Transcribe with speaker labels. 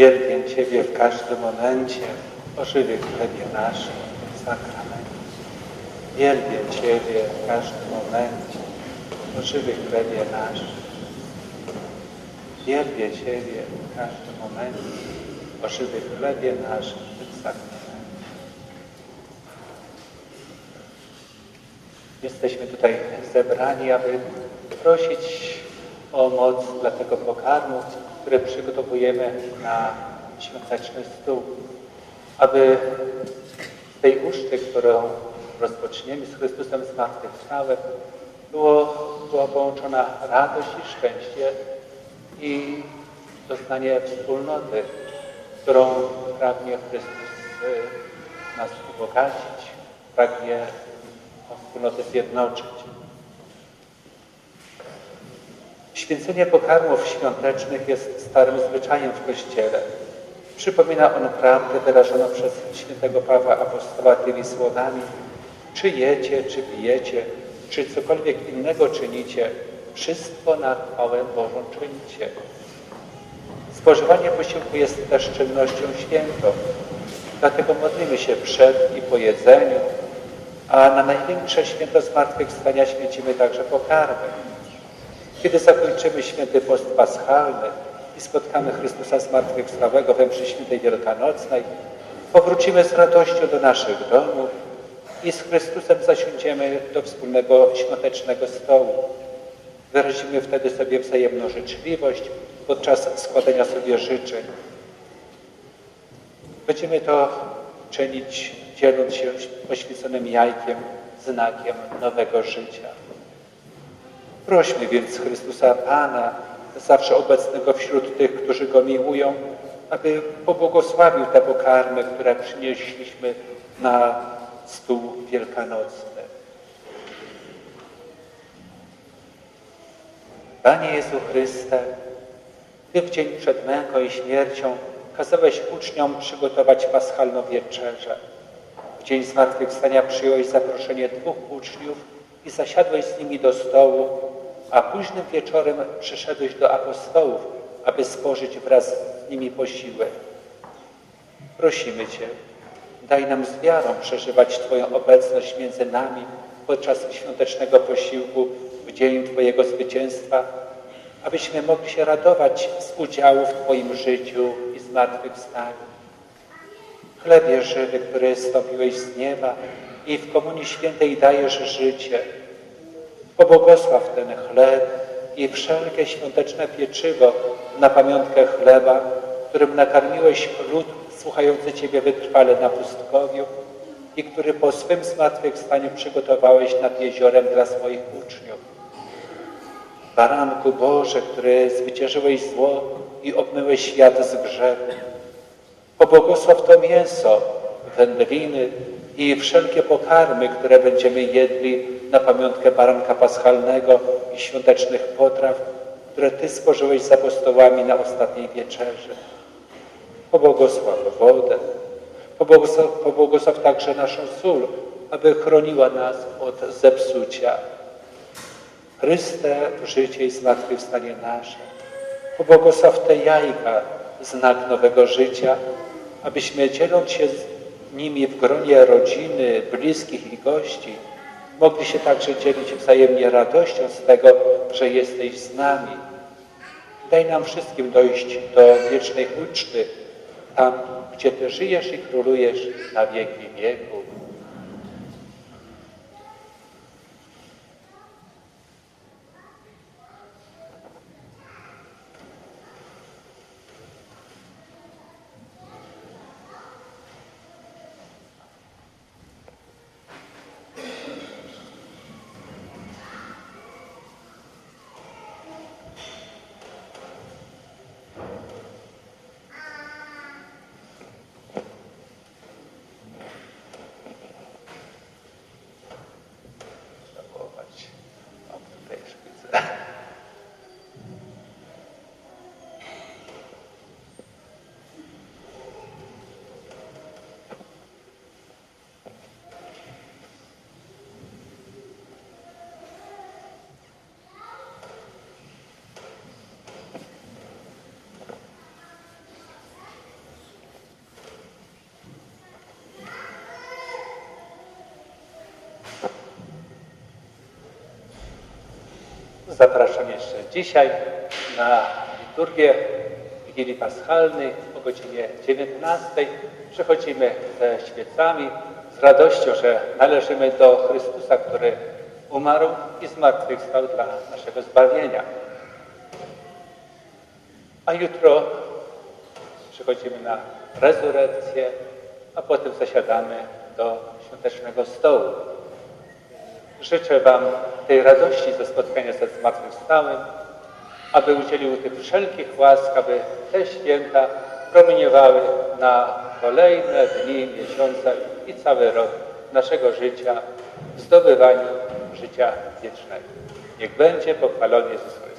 Speaker 1: Wielbię Ciebie w każdym momencie, o żywy chlebie naszym, sakramencie. Wielbię Ciebie w każdym momencie, o żywy chlebie naszym. Wielbię Ciebie w każdym momencie, o żywy chlebie naszym, sakramencie. Jesteśmy tutaj zebrani, aby prosić o moc dla tego pokarmu, który przygotowujemy na świąteczny stół. Aby z tej uczty, którą rozpoczniemy z Chrystusem zmartwychwstałym, było, była połączona radość i szczęście i doznanie wspólnoty, którą pragnie Chrystus y, nas ubogacić, pragnie wspólnotę zjednoczyć. Święcenie pokarmów świątecznych jest starym zwyczajem w Kościele. Przypomina on prawdę wyrażoną przez świętego Pawła Apostoła tymi słowami czy jecie, czy pijecie, czy cokolwiek innego czynicie, wszystko na chwałę Bożą czynicie. Spożywanie posiłku jest też czynnością świętą, dlatego modlimy się przed i po jedzeniu, a na największe święto zmartwychwstania święcimy także pokarmy. Kiedy zakończymy święty post paschalny i spotkamy Chrystusa zmartwychwstałego we mszy świętej wielkanocnej, powrócimy z radością do naszych domów i z Chrystusem zasiądziemy do wspólnego świątecznego stołu. Wyrazimy wtedy sobie wzajemną życzliwość podczas składania sobie życzeń. Będziemy to czynić dzieląc się poświęconym jajkiem, znakiem nowego życia. Prośmy więc Chrystusa Pana, zawsze obecnego wśród tych, którzy Go miłują, aby pobłogosławił te pokarmy, które przynieśliśmy na stół wielkanocny. Panie Jezu Chryste, Ty w dzień przed męką i śmiercią kazałeś uczniom przygotować paschalną wieczerzę. W dzień zmartwychwstania przyjąłeś zaproszenie dwóch uczniów i zasiadłeś z nimi do stołu, a późnym wieczorem przyszedłeś do apostołów, aby spożyć wraz z nimi posiłek. Prosimy Cię, daj nam z wiarą przeżywać Twoją obecność między nami podczas świątecznego posiłku w dzień Twojego zwycięstwa, abyśmy mogli się radować z udziału w Twoim życiu i zmartwychwstaniu. Chlebie żywy, który stąpiłeś z nieba i w Komunii Świętej dajesz życie, pobłogosław ten chleb i wszelkie świąteczne pieczywo na pamiątkę chleba, którym nakarmiłeś lud słuchający Ciebie wytrwale na pustkowiu i który po swym zmartwychwstaniu przygotowałeś nad jeziorem dla swoich uczniów. Baranku Boże, który zwyciężyłeś zło i obmyłeś świat z grzechu, pobłogosław to mięso, wędliny i wszelkie pokarmy, które będziemy jedli na pamiątkę baranka paschalnego i świątecznych potraw, które Ty spożyłeś z apostołami na ostatniej wieczerzy. Pobłogosław wodę, pobłogosław, pobłogosław także naszą sól, aby chroniła nas od zepsucia. Chryste, życie i zmartwychwstanie nasze, pobłogosław te jajka, znak nowego życia, abyśmy dzieląc się z nimi w gronie rodziny, bliskich i gości, mogli się także dzielić wzajemnie radością z tego, że jesteś z nami. Daj nam wszystkim dojść do wiecznej uczty, tam, gdzie Ty żyjesz i królujesz na wieki wieków. Zapraszam jeszcze dzisiaj na liturgię Wigilii Paschalnej o godzinie 19. Przychodzimy ze świecami z radością, że należymy do Chrystusa, który umarł i zmartwychwstał dla naszego zbawienia. A jutro przychodzimy na rezurekcję, a potem zasiadamy do świątecznego stołu. Życzę Wam tej radości ze spotkania ze zmartwychwstałym, aby udzielił tych wszelkich łask, aby te święta promieniowały na kolejne dni, miesiące i cały rok naszego życia w zdobywaniu życia wiecznego. Niech będzie pochwalony Jezus.